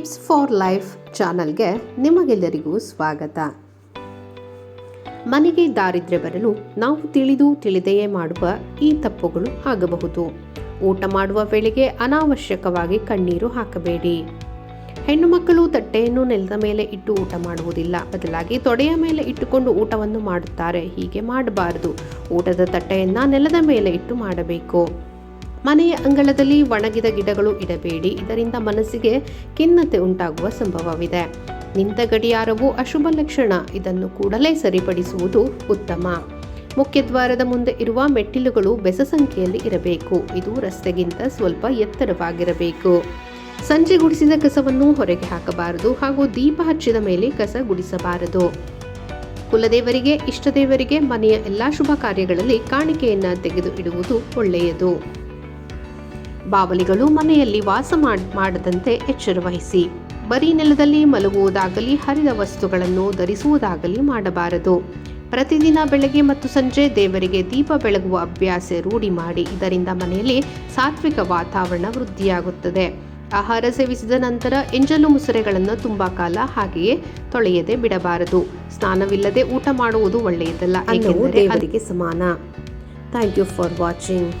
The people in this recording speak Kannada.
ಟಿಪ್ಸ್ ಫಾರ್ ಲೈಫ್ ಚಾನಲ್ಗೆ ನಿಮಗೆಲ್ಲರಿಗೂ ಸ್ವಾಗತ. ಮನೆಗೆ ದಾರಿದ್ರ್ಯ ಬರಲು ನಾವು ತಿಳಿದು ತಿಳಿದೆಯೇ ಮಾಡುವ ಈ ತಪ್ಪುಗಳು ಆಗಬಹುದು. ಊಟ ಮಾಡುವ ವೇಳೆಗೆ ಅನಾವಶ್ಯಕವಾಗಿ ಕಣ್ಣೀರು ಹಾಕಬೇಡಿ. ಹೆಣ್ಣು ಮಕ್ಕಳು ತಟ್ಟೆಯನ್ನು ನೆಲದ ಮೇಲೆ ಇಟ್ಟು ಊಟ ಮಾಡುವುದಿಲ್ಲ. ಬದಲಾಗಿ ತೊಡೆಯ ಮೇಲೆ ಇಟ್ಟುಕೊಂಡು ಊಟವನ್ನು ಮಾಡುತ್ತಾರೆ. ಹೀಗೆ ಮಾಡಬಾರದು. ಊಟದ ತಟ್ಟೆಯನ್ನು ನೆಲದ ಮೇಲೆ ಇಟ್ಟು ಮಾಡಬೇಕು. ಮನೆಯ ಅಂಗಳದಲ್ಲಿ ಒಣಗಿದ ಗಿಡಗಳು ಇಡಬೇಡಿ. ಇದರಿಂದ ಮನಸ್ಸಿಗೆ ಖಿನ್ನತೆ ಉಂಟಾಗುವ ಸಂಭವವಿದೆ. ನಿಂತ ಗಡಿಯಾರವು ಅಶುಭ ಲಕ್ಷಣ. ಇದನ್ನು ಕೂಡಲೇ ಸರಿಪಡಿಸುವುದು ಉತ್ತಮ. ಮುಖ್ಯದ್ವಾರದ ಮುಂದೆ ಇರುವ ಮೆಟ್ಟಿಲುಗಳು ಬೆಸ ಸಂಖ್ಯೆಯಲ್ಲಿ ಇರಬೇಕು. ಇದು ರಸ್ತೆಗಿಂತ ಸ್ವಲ್ಪ ಎತ್ತರವಾಗಿರಬೇಕು. ಸಂಜೆ ಗುಡಿಸಿದ ಕಸವನ್ನು ಹೊರಗೆ ಹಾಕಬಾರದು ಹಾಗೂ ದೀಪ ಹಚ್ಚಿದ ಮೇಲೆ ಕಸ ಗುಡಿಸಬಾರದು. ಕುಲದೇವರಿಗೆ, ಇಷ್ಟದೇವರಿಗೆ ಮನೆಯ ಎಲ್ಲಾ ಶುಭ ಕಾರ್ಯಗಳಲ್ಲಿ ಕಾಣಿಕೆಯನ್ನು ತೆಗೆದು ಇಡುವುದು ಒಳ್ಳೆಯದು. ಬಾವಲಿಗಳು ಮನೆಯಲ್ಲಿ ವಾಸ ಮಾಡ್- ಮಾಡದಂತೆ ಎಚ್ಚರ ವಹಿಸಿ ಬರೀ ನೆಲದಲ್ಲಿ ಮಲಗುವುದಾಗಲಿ ಹರಿದ ವಸ್ತುಗಳನ್ನು ಧರಿಸುವುದಾಗಲಿ ಮಾಡಬಾರದು. ಪ್ರತಿದಿನ ಬೆಳಗ್ಗೆ ಮತ್ತು ಸಂಜೆ ದೇವರಿಗೆ ದೀಪ ಬೆಳಗುವ ಅಭ್ಯಾಸ ರೂಢಿ ಮಾಡಿ ಇದರಿಂದ ಮನೆಯಲ್ಲಿ ಸಾತ್ವಿಕ ವಾತಾವರಣ ವೃದ್ಧಿಯಾಗುತ್ತದೆ. ಆಹಾರ ಸೇವಿಸಿದ ನಂತರ ಎಂಜಲು ಮುಸುರೆಗಳನ್ನು ತುಂಬ ಕಾಲ ಹಾಗೆಯೇ ತೊಳೆಯದೆ ಬಿಡಬಾರದು. ಸ್ನಾನವಿಲ್ಲದೆ ಊಟ ಮಾಡುವುದು ಒಳ್ಳೆಯದಲ್ಲ ದೇವರಿಗೆ ಸಮಾನ. Thank you for watching